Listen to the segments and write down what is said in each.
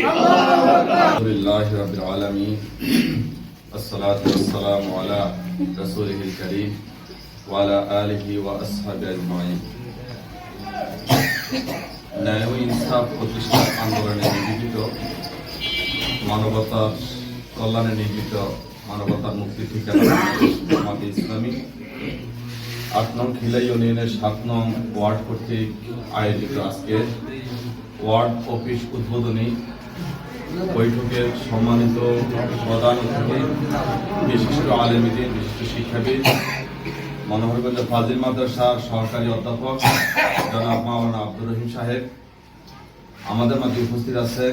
الحمد لله رب العالمين الصلاة والسلام على رسوله الكريم وعلى آله وأصحابه أجمعين ন্যায় ও ইনসাফ প্রতিষ্ঠা আন্দোলনে নিবেদিত মানবতার কল্যাণে নিবেদিত মানবতার মুক্তি ঠিকানা জামাতে ইসলামী আট নং খিলাই ইউনিয়নের সাত নং ওয়ার্ড কর্তৃক আয়োজিত আজকের ওয়ার্ড অফিস উদ্বোধনী বৈঠকের সম্মানিত প্রধান অতিথি, বিশিষ্ট আলেমিদিন বিশিষ্ট শিক্ষাবিদ মনোহরগঞ্জ ফাজিল মাদ্রাসার সহকারী অধ্যাপক, জনাব মাওলানা আব্দুর রহিম সাহেব। আমাদের মাঝে উপস্থিত আছেন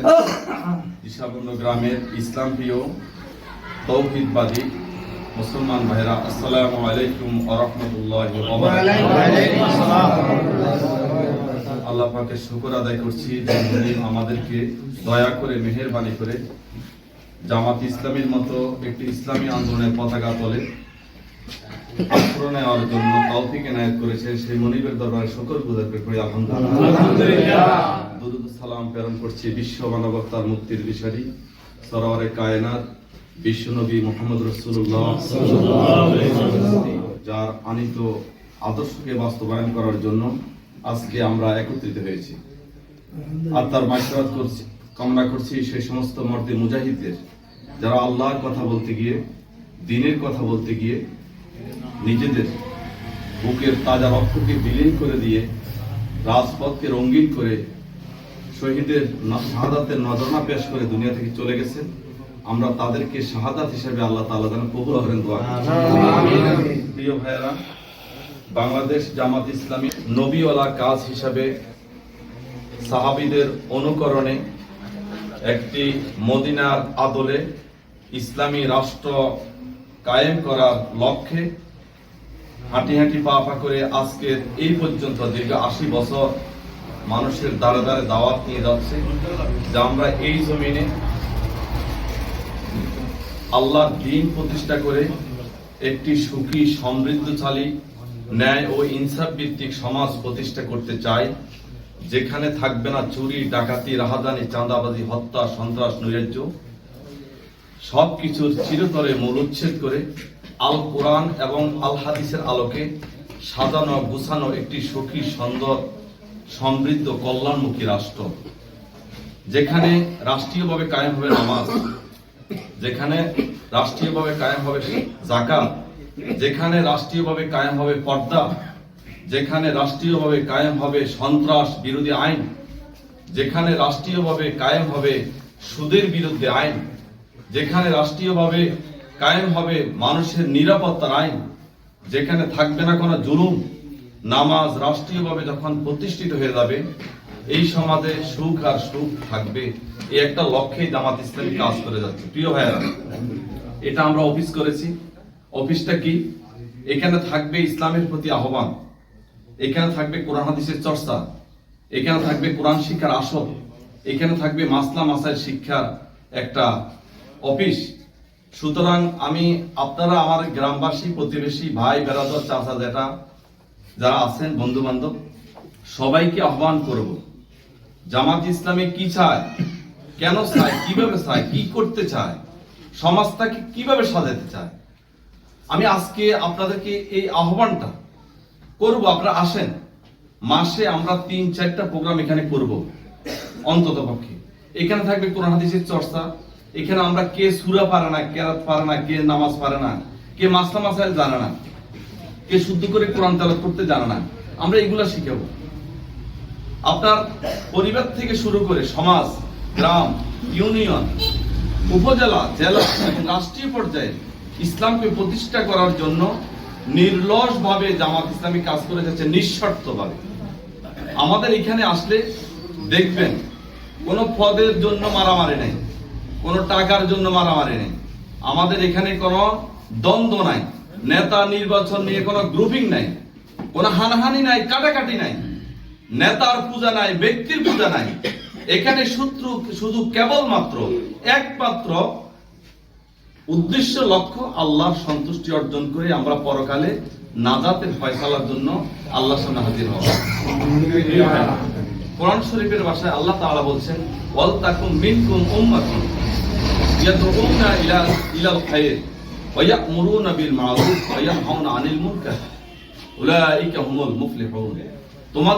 ঈশাবন্দ গ্রামের ইসলাম প্রিয় তৌহিদবাদী মুসলমান ভাইরা আসসালামু আলাইকুম আরহামতুল্লাহ আল্লাহ পাকের শুকর আদায় করছি যে উনি আমাদেরকে দয়া করে মেহেরবানি করে জামাত ইসলামীর মতো একটি ইসলামী আন্দোলনের পতাকা তলে আশ্রয় নেওয়ার জন্য তৌফিক এনায়েত করেছে সেই মনিবের দরবারে শুকর গুজার করে আলহামদুলিল্লাহ। দুরুদ সালাম প্রেরণ করছি বিশ্ব মানবতার মুক্তির কায়নাত বিশ্বনবী মোহাম্মদ রসুল্লাহ যার আনিত আদর্শকে বাস্তবায়ন করার জন্য আজকে আমরা একত্রিত হয়েছি। আর তার মাইসরাত করছি কামনা করছি সেই সমস্ত মর্দে মুজাহিদদের যারা আল্লাহর কথা বলতে গিয়ে দিনের কথা বলতে গিয়ে নিজেদের বুকের তাজা রক্তকে বিলীন করে দিয়ে রাজপথকে রঙিন করে শহীদের শাহাদাতের নজরনা পেশ করে দুনিয়া থেকে চলে গেছেন। আমরা তাদেরকে শাহাদাত হিসেবে আল্লাহ তাআলা যেন কবুল করেন দোয়া প্রিয় ভাইয়েরা বাংলাদেশ জামাত ইসলামী নবীওয়ালা কাজ হিসাবে সাহাবিদের অনুকরণে একটি মদিনার আদলে ইসলামী রাষ্ট্র কায়েম করার লক্ষ্যে হাঁটি হাঁটি পা পা করে আজকের এই পর্যন্ত দীর্ঘ আশি বছর মানুষের দ্বারে দ্বারে দাওয়াত নিয়ে যাচ্ছে যে আমরা এই জমিনে আল্লাহর দিন প্রতিষ্ঠা করে একটি সুখী, সমৃদ্ধশালী ন্যায় ও ইনসাফ ভিত্তিক সমাজ প্রতিষ্ঠা করতে চাই, যেখানে থাকবে না চুরি, ডাকাতি রাহাদানি চাঁদাবাজি, হত্যা, সন্ত্রাস, নৈরাজ্য। সবকিছুর চিরতরে মূল উচ্ছেদ করে আল কোরআন এবং আল হাদিসের আলোকে সাজানো, গুছানো একটি সুখী, সুন্দর, সমৃদ্ধ, কল্যাণমুখী রাষ্ট্র, যেখানে রাষ্ট্রীয়ভাবে কায়েম হবে নামাজ, যেখানে রাষ্ট্রীয়ভাবে কায়েম হবে জাকাত যেখানে রাষ্ট্রীয়ভাবে কায়েম হবে পর্দা, যেখানে রাষ্ট্রীয়ভাবে কায়েম হবে সন্ত্রাস বিরোধী আইন, যেখানে রাষ্ট্রীয়ভাবে কায়েম হবে সুদের বিরুদ্ধে আইন, যেখানে রাষ্ট্রীয়ভাবে কায়েম হবে মানুষের নিরাপত্তার আইন, যেখানে থাকবে না কোনো জুলুম, নামাজ রাষ্ট্রীয়ভাবে যখন প্রতিষ্ঠিত হয়ে যাবে, এই সমাজে সুখ আর সুখ থাকবে। এই একটা লক্ষ্যেই জামাত ইসলামী কাজ করে যাচ্ছে। প্রিয় ভাইয়েরা, এটা আমরা অফিস করেছি। অফিসটা কি? এখানে থাকবে ইসলামের প্রতি আহ্বান। এখানে থাকবে কোরআন হাদিসের চর্চা। এখানে থাকবে কোরআন শিক্ষার আসর। এখানে থাকবে মাসলা মাসাইল শিক্ষার একটা অফিস। সুতরাং আমি, আপনারা আমার গ্রামবাসী, প্রতিবেশী, ভাই, বেড়াদার, চাচা, জেঠা, যারা আছেন বন্ধু বান্ধব সবাইকে আহ্বান করব। জামাত ইসলামে কি চায়? কেন চায়? কীভাবে চায়? কি করতে চায়? সমাজটাকে কীভাবে সাজাতে চায়? আমি আজকে আপনাদেরকে এই আহ্বানটা করব, আপনারা আসেন। মাসে আমরা তিন, চারটা প্রোগ্রাম এখানে করব, অন্তত পক্ষে। এখানে থাকবে কোরআন, হাদিসের চর্চা। এখানে আমরা কে সুরা পারে না কেরাত পারে না, কে নামাজ পারে না, কে মাসলা মাসাইল জানে না, কে শুদ্ধ করে কোরআন তেলাওয়াত করতে জানে না, আমরা এগুলা শিখাবো। আপনার পরিবার থেকে শুরু করে সমাজ, গ্রাম, ইউনিয়ন, উপজেলা, জেলা এবং রাষ্ট্রীয় পর্যায়ে ইসলামকে প্রতিষ্ঠা করার জন্য নির্লস ভাবে জামাত ইসলামী কাজ করে যাচ্ছে নিঃশর্ত ভাবে আমাদের এখানে আসলে দেখবেন, কোনো পদের জন্য মারামারি নেই, কোনো টাকার জন্য মারামারি নেই। আমাদের এখানে কোনো দ্বন্দ্ব নাই, নেতা নির্বাচন নিয়ে কোনো গ্রুপিং নাই, কোনো হানাহানি নাই, কাটাকাটি নাই। নেতার পূজা নাই, ব্যক্তির পূজা নাই। এখানে শত্রু শুধু কেবলমাত্র একমাত্র উদ্দেশ্য লক্ষ্য আল্লাহর সন্তুষ্টি অর্জন করে আমরা পরকালে নাজাতের ফয়সালার জন্য আল্লাহর সামনে হাজির হব কোরআন শরীফের ভাষায় আল্লাহ তাআলা বলছেন ওয়াল তাকুম মিনকুম উম্মাতুন ইয়াদউনা ইলা, ইলাল খায়র ওয়া ইয়া'মুরুনা বিল মা'রুফ ওয়া ইয়ানহাউনা আনিল মুনকার। উলাইকা হুমুল মুফলিহুন। তোমাদের